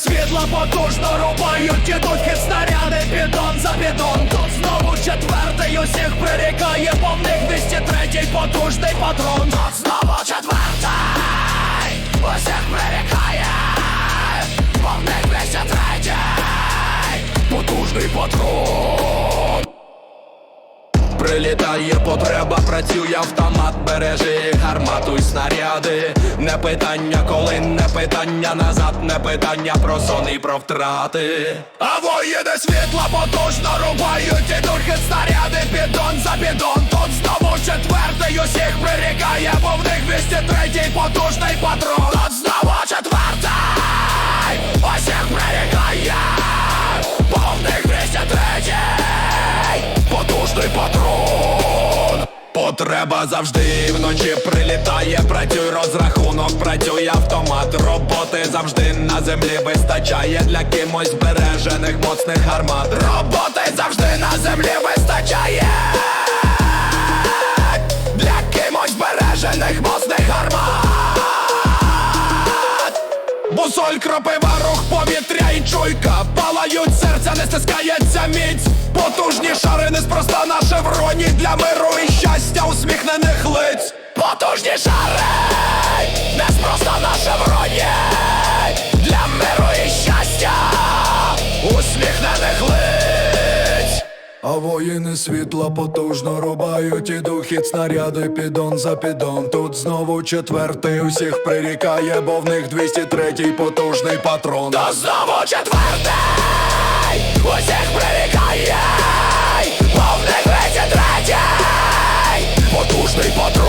світла потужно рубають, ідуть хід снаряди, підон за підон Тут знову четвертий усіх прирікає, бо в них 203 потужний патрон. Тут знову четвертий усіх прирікає, бо в них 203 потужний патрон. Прилітає потреба, працює автомат, бережи гармату й снаряди. Не питання, коли не питання назад, не питання про сон і про втрати. А воїни світла потужно рубають, ідуть хід снаряди, підон за підон. Тут знову четвертий усіх прирікає, бо в них 203 потужний патрон. Тут знову четвертий усіх прирікає, бо в них 203 Потреба завжди вночі прилітає, працюй розрахунок, працює автомат. Роботи завжди на землі вистачає для кимось збережених моцних гармат. Роботи завжди на землі вистачає. Для кимось збережених моцних гармат. Бусоль, кропива, рух, повітря і чуйка Палають серця, не стискається міць Потужні шари, неспроста на шевроні Для миру і щастя усміхнених лиць Потужні шари, неспроста на шевроні Для миру і щастя! Усміхнених лиць А воїни світла потужно рубають, і духід снаряди підон за підон. Тут знову четвертий усіх прирікає, бо в них 203 потужний патрон. Та знову четвертий! Усіх прирікає stay by